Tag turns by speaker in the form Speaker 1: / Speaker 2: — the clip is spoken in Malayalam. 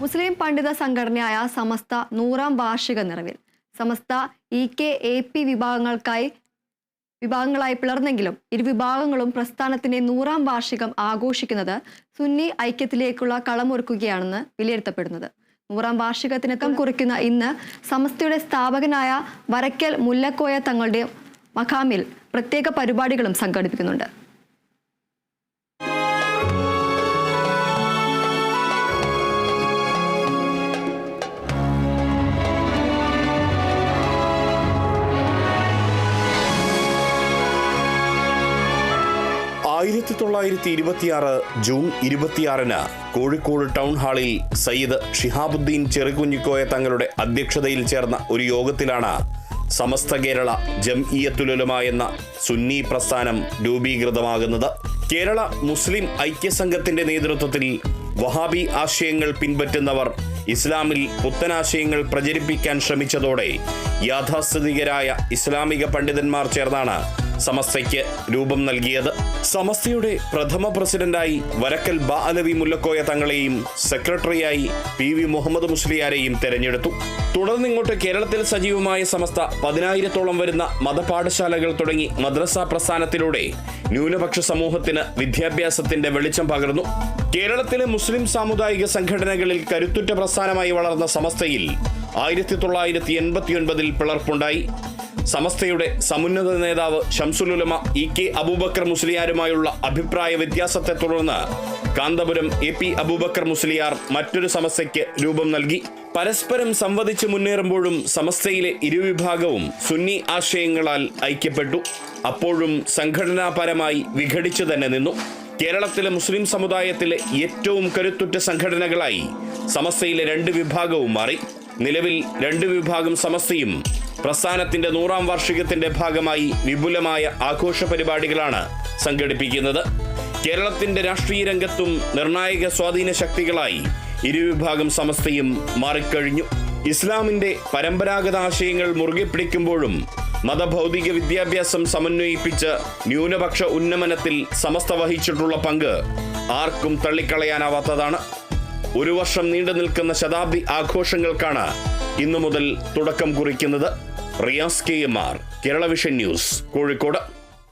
Speaker 1: മുസ്ലിം പണ്ഡിത സംഘടനയായ സമസ്ത നൂറാം വാർഷിക നിറവിൽ. Samastha E K A P വിഭാഗങ്ങൾക്കായി വിഭാഗങ്ങളായി പിളർന്നെങ്കിലും ഇരു വിഭാഗങ്ങളും പ്രസ്ഥാനത്തിന്റെ നൂറാം വാർഷികം ആഘോഷിക്കുന്നത് സുന്നി ഐക്യത്തിലേക്കുള്ള കളമൊരുക്കുകയാണെന്ന് വിലയിരുത്തപ്പെടുന്നത്. നൂറാം വാർഷികത്തിനക്കം കുറിക്കുന്ന ഇന്ന് സമസ്തയുടെ സ്ഥാപകനായ വരക്കൽ മുല്ലക്കോയ തങ്ങളുടെ മഖാമിൽ പ്രത്യേക പരിപാടികളും സംഘടിപ്പിക്കുന്നുണ്ട്.
Speaker 2: ആയിരത്തി തൊള്ളായിരത്തി ഇരുപത്തിയാറ് ജൂൺ ഇരുപത്തിയാറിന് കോഴിക്കോട് ടൗൺ ഹാളിൽ സയ്യിദ് ഷിഹാബുദ്ദീൻ ചെറുകുഞ്ഞിക്കോയ തങ്ങളുടെ അധ്യക്ഷതയിൽ ചേർന്ന ഒരു യോഗത്തിലാണ് സമസ്ത കേരള ജംഇയത്തുലുലമ എന്ന സുന്നി പ്രസ്ഥാനം രൂപീകൃതമാകുന്നത്. കേരള മുസ്ലിം ഐക്യസംഘത്തിന്റെ നേതൃത്വത്തിൽ വഹാബി ആശയങ്ങൾ പിൻപറ്റുന്നവർ ഇസ്ലാമിൽ പുത്തനാശയങ്ങൾ പ്രചരിപ്പിക്കാൻ ശ്രമിച്ചതോടെ യാഥാസ്ഥിതികരായ ഇസ്ലാമിക പണ്ഡിതന്മാർ ചേർന്നാണ് സമസ്തയ്ക്ക് രൂപം നൽകിയത്. സമസ്തയുടെ പ്രഥമ പ്രസിഡന്റായി വരക്കൽ ബ അലവി മുല്ലക്കോയ തങ്ങളെയും സെക്രട്ടറിയായി പി വി മുഹമ്മദ് മുസ്ലിയാരെയും തെരഞ്ഞെടുത്തു. തുടർന്ന് ഇങ്ങോട്ട് കേരളത്തിൽ സജീവമായ സമസ്ത പതിനായിരത്തോളം വരുന്ന മതപാഠശാലകൾ തുടങ്ങി മദ്രസ പ്രസ്ഥാനത്തിലൂടെ ന്യൂനപക്ഷ സമൂഹത്തിന് വിദ്യാഭ്യാസത്തിന്റെ വെളിച്ചം പകർന്നു. കേരളത്തിലെ മുസ്ലിം സാമുദായിക സംഘടനകളിൽ കരുത്തുറ്റ പ്രസ്ഥാനമായി വളർന്ന സമസ്തയിൽ ആയിരത്തി തൊള്ളായിരത്തി എൺപത്തിയൊൻപതിൽ പിളർപ്പുണ്ടായി. സമസ്തയുടെ സമുന്നത നേതാവ് ഷംസുലുലമ ഇ കെ അബൂബക്കർ മുസ്ലിയാരുമായുള്ള അഭിപ്രായ വ്യത്യാസത്തെ തുടർന്ന് കാന്തപുരം എ പി അബൂബക്കർ മുസ്ലിയാർ മറ്റൊരു സമസ്തയ്ക്ക് രൂപം നൽകി. പരസ്പരം സംവദിച്ച് മുന്നേറുമ്പോഴും സമസ്തയിലെ ഇരുവിഭാഗവും സുന്നി ആശയങ്ങളാൽ ഐക്യപ്പെട്ടു. അപ്പോഴും സംഘടനാപരമായി വിഘടിച്ചു തന്നെ നിന്നു. കേരളത്തിലെ മുസ്ലിം സമുദായത്തിലെ ഏറ്റവും കരുത്തുറ്റ സംഘടനകളായി സമസ്തയിലെ രണ്ട് വിഭാഗവും മാറി. നിലവിൽ രണ്ട് വിഭാഗം സമസ്തയും പ്രസ്ഥാനത്തിന്റെ നൂറാം വാർഷികത്തിന്റെ ഭാഗമായി വിപുലമായ ആഘോഷ പരിപാടികളാണ് സംഘടിപ്പിക്കുന്നത്. കേരളത്തിന്റെ രാഷ്ട്രീയ രംഗത്തും നിർണായക സ്വാധീന ശക്തികളായി ഇരുവിഭാഗം സമസ്തയും മാറിക്കഴിഞ്ഞു. ഇസ്ലാമിന്റെ പരമ്പരാഗത ആശയങ്ങൾ മുറുകെ പിടിക്കുമ്പോഴും മതഭൗതിക വിദ്യാഭ്യാസം സമന്വയിപ്പിച്ച് ന്യൂനപക്ഷ ഉന്നമനത്തിൽ സമസ്ത വഹിച്ചിട്ടുള്ള പങ്ക് ആർക്കും തള്ളിക്കളയാനാവാത്തതാണ്. ഒരു വർഷം നീണ്ടു നിൽക്കുന്ന ശതാബ്ദി ആഘോഷങ്ങൾക്കാണ് ഇന്നു മുതൽ തുടക്കം കുറിക്കുന്നത് Riyas K M R Kerala vision news Kozhikode.